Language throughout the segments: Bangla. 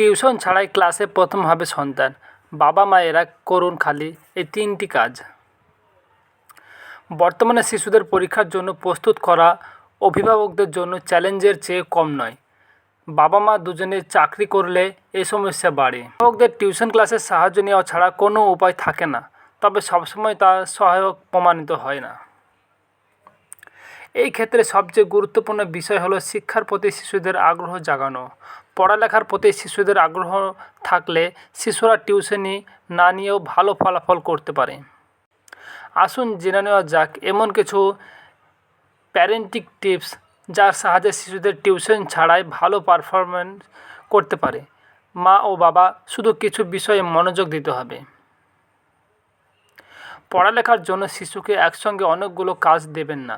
টিউশন ছাড়াই ক্লাসে প্রথম হবে সন্তান। বাবা মায়েরা করুন খালি, এই তিনটি কাজ। বর্তমানে শিশুদের পরীক্ষার জন্য প্রস্তুত করা অভিভাবকদের জন্য চ্যালেঞ্জের চেয়ে কম নয়। বাবা মা দুজনে চাকরি করলে এই সমস্যা বাড়ে। অভিভাবকদের টিউশন ক্লাসের সাহায্য নেওয়া ছাড়া কোনো উপায় থাকে না, তবে সবসময় তা সহায়ক প্রমাণিত হয় না। এই ক্ষেত্রে সবচেয়ে গুরুত্বপূর্ণ বিষয় হলো শিক্ষার প্রতি শিশুদের আগ্রহ জাগানো। পড়ালেখার প্রতি শিশুদের আগ্রহ থাকলে শিশুরা টিউশনি না নিয়েও ভালো ফলাফল করতে পারে। আসুন জেনে নেওয়া যাক, এমন কিছু প্যারেন্টিক টিপস যার সাহায্যে শিশুদের টিউশন ছাড়াই ভালো পারফরমেন্স করতে পারে। মা ও বাবা, শুধু কিছু বিষয়ে মনোযোগ দিতে হবে। পড়ালেখার জন্য শিশুকে একসঙ্গে অনেকগুলো কাজ দেবেন না।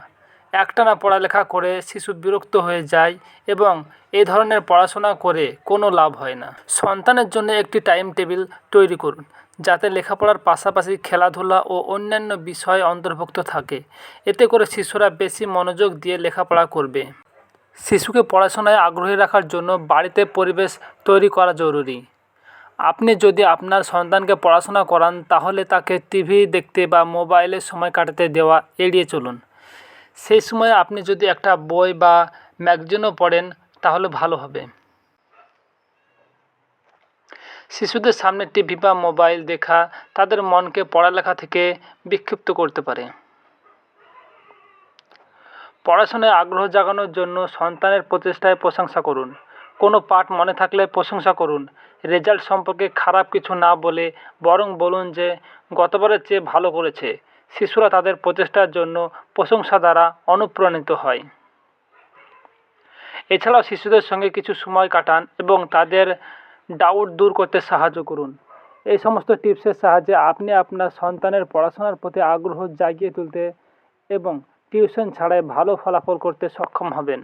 একটানা পড়ালেখা করে শিশু বিরক্ত হয়ে যায় এবং এই ধরনের পড়াশোনা করে কোনো লাভ হয় না। সন্তানের জন্য একটি টাইম টেবিল তৈরি করুন, যাতে লেখাপড়ার পাশাপাশি খেলাধুলা ও অন্যান্য বিষয় অন্তর্ভুক্ত থাকে। এতে করে শিশুরা বেশি মনোযোগ দিয়ে লেখাপড়া করবে। শিশুকে পড়াশোনায় আগ্রহী রাখার জন্য বাড়িতে পরিবেশ তৈরি করা জরুরি। আপনি যদি আপনার সন্তানকে পড়াশোনা করান, তাহলে তাকে টিভি দেখতে বা মোবাইলে সময় কাটাতে দেওয়া এড়িয়ে চলুন। সেই সময় আপনি যদি একটা বই বা ম্যাগজিনও পড়েন, তাহলে ভালো হবে। শিশুদের সামনে টিভি বা মোবাইল দেখা তাদের মনকে পড়ালেখা থেকে বিক্ষিপ্ত করতে পারে। পড়াশোনায় আগ্রহ জাগানোর জন্য সন্তানের প্রচেষ্টায় প্রশংসা করুন। কোনো পাঠ মনে থাকলে প্রশংসা করুন। রেজাল্ট সম্পর্কে খারাপ কিছু না বলে বরং বলুন যে, গতবারের চেয়ে ভালো করেছে। শিশুরা তাদের প্রচেষ্টার জন্য প্রশংসা দ্বারা অনুপ্রাণিত হয়। এছাড়াও শিশুদের সঙ্গে কিছু সময় কাটান এবং তাদের ডাউট দূর করতে সাহায্য করুন। এই সমস্ত টিপসের সাহায্যে আপনি আপনার সন্তানের পড়াশোনার প্রতি আগ্রহ জাগিয়ে তুলতে এবং টিউশন ছাড়াই ভালো ফলাফল করতে সক্ষম হবেন।